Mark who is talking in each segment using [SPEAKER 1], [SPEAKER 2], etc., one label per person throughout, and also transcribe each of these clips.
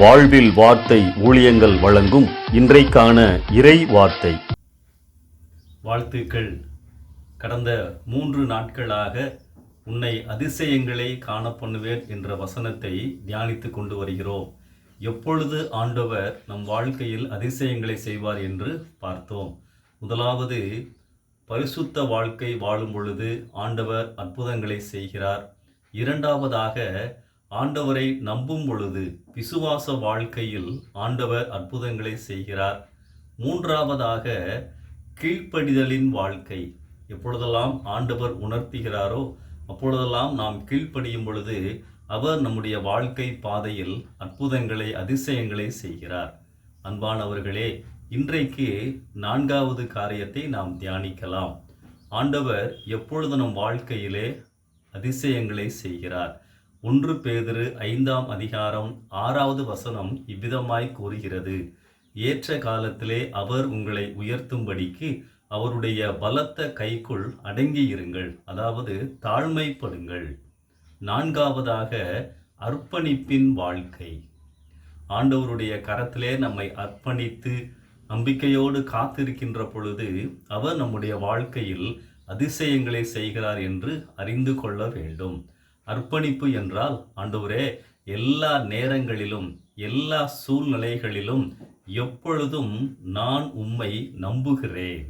[SPEAKER 1] வாழ்வில் வார்த்தை ஊழியங்கள் வழங்கும் இன்றைக்கான இறை வார்த்தை.
[SPEAKER 2] வாழ்த்துக்கள். கடந்த மூன்று நாட்களாக உன்னை அதிசயங்களை காண பண்ணுவேன் என்ற வசனத்தை தியானித்து கொண்டு வருகிறோம். எப்பொழுது ஆண்டவர் நம் வாழ்க்கையில் அதிசயங்களை செய்வார் என்று பார்த்தோம். முதலாவது பரிசுத்த வாழ்க்கை வாழும் பொழுது ஆண்டவர் அற்புதங்களை செய்கிறார். இரண்டாவதாக ஆண்டவரை நம்பும் பொழுது விசுவாச வாழ்க்கையில் ஆண்டவர் அற்புதங்களை செய்கிறார். மூன்றாவதாக கீழ்ப்படிதலின் வாழ்க்கை. எப்பொழுதெல்லாம் ஆண்டவர் உணர்த்துகிறாரோ அப்பொழுதெல்லாம் நாம் கீழ்ப்படியும் பொழுது அவர் நம்முடைய வாழ்க்கை பாதையில் அற்புதங்களை அதிசயங்களை செய்கிறார். அன்பானவர்களே இன்றைக்கு நான்காவது காரியத்தை நாம் தியானிக்கலாம். ஆண்டவர் எப்பொழுது நம் வாழ்க்கையிலே அதிசயங்களை செய்கிறார். ஒன்று பேதிரு ஐந்தாம் அதிகாரம் ஆறாவது வசனம் இவ்விதமாய் கூறுகிறது. ஏற்ற காலத்திலே அவர் உங்களை உயர்த்தும்படிக்கு அவருடைய பலத்த கைக்குள் அடங்கியிருங்கள். அதாவது தாழ்மைப்படுங்கள். நான்காவதாக அர்ப்பணிப்பின் வாழ்க்கை. ஆண்டவருடைய கரத்திலே நம்மை அர்ப்பணித்து நம்பிக்கையோடு காத்திருக்கின்ற பொழுது அவர் நம்முடைய வாழ்க்கையில் அதிசயங்களை செய்கிறார் என்று அறிந்து கொள்ள வேண்டும். அர்ப்பணிப்பு என்றால் ஆண்டவரே எல்லா நேரங்களிலும் எல்லா சூழ்நிலைகளிலும் எப்பொழுதும் நான் உம்மை நம்புகிறேன்.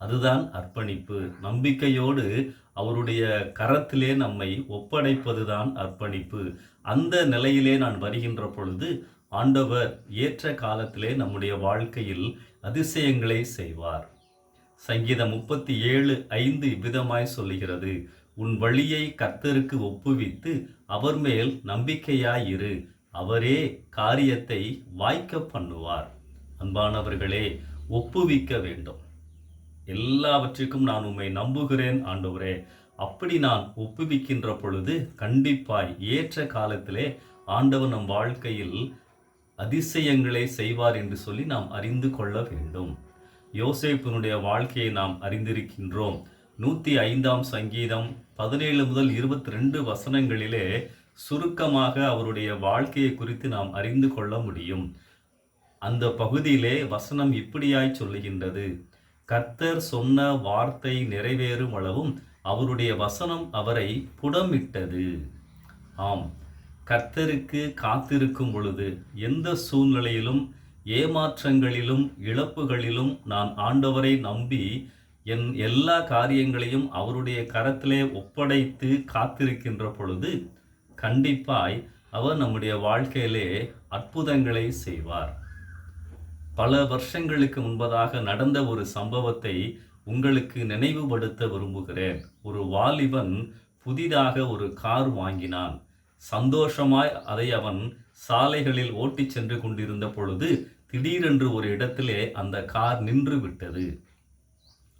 [SPEAKER 2] அதுதான் அர்ப்பணிப்பு. நம்பிக்கையோடு அவருடைய கரத்திலே நம்மை ஒப்படைப்பதுதான் அர்ப்பணிப்பு. அந்த நிலையிலே நான் வருகின்ற பொழுது ஆண்டவர் ஏற்ற காலத்திலே நம்முடைய வாழ்க்கையில் அதிசயங்களை செய்வார். சங்கீதம் முப்பத்தி ஏழு ஐந்து இவ்விதமாய் சொல்லுகிறது. உன் வழியை கர்த்தருக்கு ஒப்புவித்து அவர் மேல் நம்பிக்கையாயிரு. அவரே காரியத்தை வாய்க்க பண்ணுவார். அன்பானவர்களே ஒப்புவிக்க வேண்டும். எல்லாவற்றிற்கும் நான் உம்மை நம்புகிறேன் ஆண்டவரே. அப்படி நான் ஒப்புவிக்கின்ற பொழுது கண்டிப்பாய் ஏற்ற காலத்திலே ஆண்டவர் நம் வாழ்க்கையில் அதிசயங்களை செய்வார் என்று சொல்லி நாம் அறிந்து கொள்ள வேண்டும். யோசேப்பினுடைய வாழ்க்கையை நாம் அறிந்திருக்கின்றோம். நூற்றி ஐந்தாம் சங்கீதம் பதினேழு முதல் இருபத்தி ரெண்டு வசனங்களிலே சுருக்கமாக அவருடைய வாழ்க்கையை குறித்து நாம் அறிந்து கொள்ள முடியும். அந்த பகுதியிலே வசனம் இப்படியாய் சொல்லுகின்றது. கர்த்தர் சொன்ன வார்த்தை நிறைவேறும் அளவும் அவருடைய வசனம் அவரை புடமிட்டது. ஆம் கர்த்தருக்கு காத்திருக்கும் பொழுது எந்த சூழ்நிலையிலும் ஏமாற்றங்களிலும் இழப்புகளிலும் நான் ஆண்டவரை நம்பி என் எல்லா காரியங்களையும் அவருடைய கரத்திலே ஒப்படைத்து காத்திருக்கின்ற பொழுது கண்டிப்பாய் அவர் நம்முடைய வாழ்க்கையிலே அற்புதங்களை செய்வார். பல வருஷங்களுக்கு முன்பதாக நடந்த ஒரு சம்பவத்தை உங்களுக்கு நினைவுபடுத்த விரும்புகிறேன். ஒரு வாலிபன் புதிதாக ஒரு கார் வாங்கினான். சந்தோஷமாய் அதை அவன் சாலைகளில் ஓட்டிச் சென்று கொண்டிருந்த பொழுது திடீரென்று ஒரு இடத்திலே அந்த கார் நின்று விட்டது.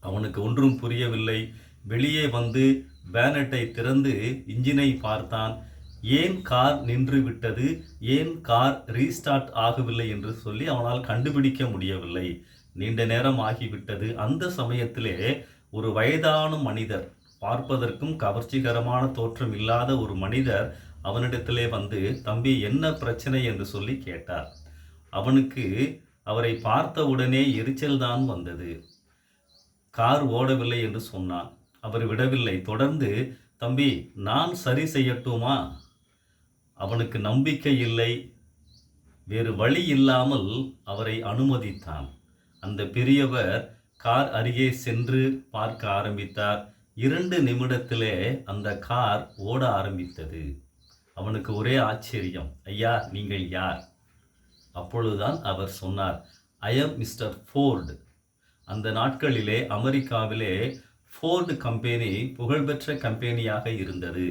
[SPEAKER 2] அவனுக்கு ஒன்றும் புரியவில்லை. வெளியே வந்து பேனட்டை திறந்து இன்ஜினை பார்த்தான். ஏன் கார் நின்று விட்டது? ஏன் கார் ரீஸ்டார்ட் ஆகவில்லை என்று சொல்லி அவனால் கண்டுபிடிக்க முடியவில்லை. நீண்ட நேரம் ஆகிவிட்டது. அந்த சமயத்திலே ஒரு வயதான மனிதர் பார்ப்பதற்கும் கவர்ச்சிகரமான தோற்றம் இல்லாத ஒரு மனிதர் அவனிடத்திலே வந்து தம்பி என்ன பிரச்சனை? என்று சொல்லி கேட்டார். அவனுக்கு அவரை பார்த்த உடனே எரிச்சல்தான் வந்தது. கார் ஓடவில்லை என்று சொன்னான். அவர் விடவில்லை. தொடர்ந்து தம்பி நான் சரி செய்யட்டுமா? அவனுக்கு நம்பிக்கை இல்லை. வேறு வழி இல்லாமல் அவரை அனுமதித்தான். அந்த பெரியவர் கார் அருகே சென்று பார்க்க ஆரம்பித்தார். இரண்டு நிமிடத்திலே அந்த கார் ஓட ஆரம்பித்தது. அவனுக்கு ஒரே ஆச்சரியம். ஐயா நீங்கள் யார்? அப்பொழுதுதான் அவர் சொன்னார். ஐ எம் மிஸ்டர் ஃபோர்டு அந்த நாட்களிலே அமெரிக்காவிலே ஃபோர்டு கம்பெனி புகழ்பெற்ற கம்பெனியாக இருந்தது.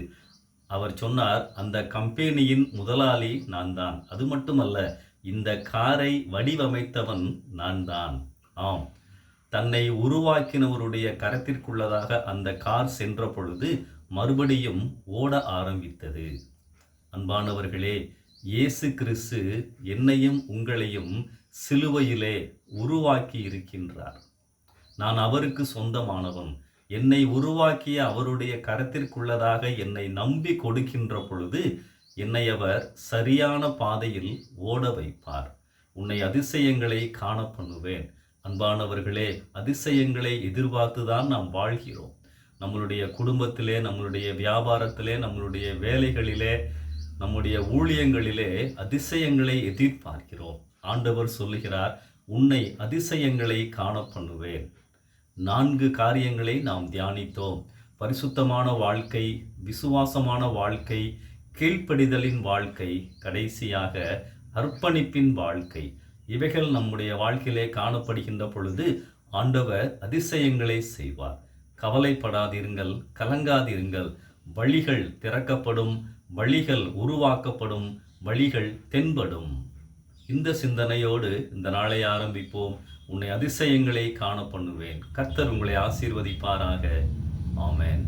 [SPEAKER 2] அவர் சொன்னார் அந்த கம்பெனியின் முதலாளி நான் தான் அது மட்டுமல்ல இந்த காரை வடிவமைத்தவன் நான் தான் ஆம். தன்னை உருவாக்கினவருடைய கரத்திற்குள்ளதாக அந்த கார் சென்ற பொழுது மறுபடியும் ஓட ஆரம்பித்தது. அன்பானவர்களே இயேசு கிறிஸ்து என்னையும் உங்களையும் சிலுவையிலே உருவாக்கி இருக்கின்றார் நான் அவருக்கு சொந்தமானவன். என்னை உருவாக்கிய அவருடைய கரத்திற்குள்ளதாக என்னை நம்பி கொடுக்கின்ற பொழுது என்னை அவர் சரியான பாதையில் ஓட வைப்பார். உன்னை அதிசயங்களை காண பண்ணுவேன். அன்பானவர்களே அதிசயங்களை எதிர்பார்த்து தான் நாம் வாழ்கிறோம். நம்மளுடைய குடும்பத்திலே நம்மளுடைய வியாபாரத்திலே நம்மளுடைய வேலைகளிலே நம்முடைய ஊழியங்களிலே அதிசயங்களை எதிர்பார்க்கிறோம். ஆண்டவர் சொல்லுகிறார் உன்னை அதிசயங்களை காண பண்ணுவேன். நான்கு காரியங்களை நாம் தியானித்தோம். பரிசுத்தமான வாழ்க்கை விசுவாசமான வாழ்க்கை கீழ்ப்படிதலின் வாழ்க்கை கடைசியாக அர்ப்பணிப்பின் வாழ்க்கை. இவைகள் நம்முடைய வாழ்க்கையிலே காணப்படுகின்ற பொழுது ஆண்டவர் அதிசயங்களை செய்வார். கவலைப்படாதிருங்கள் கலங்காதிருங்கள் வழிகள் திறக்கப்படும் வழிகள் உருவாக்கப்படும் வழிகள் தென்படும். இந்த சிந்தனையோடு இந்த நாளை ஆரம்பிப்போம். உன்னை அதிசயங்களை காண பண்ணுவேன். கர்த்தர் உங்களை ஆசீர்வதிப்பாராக. ஆமேன்.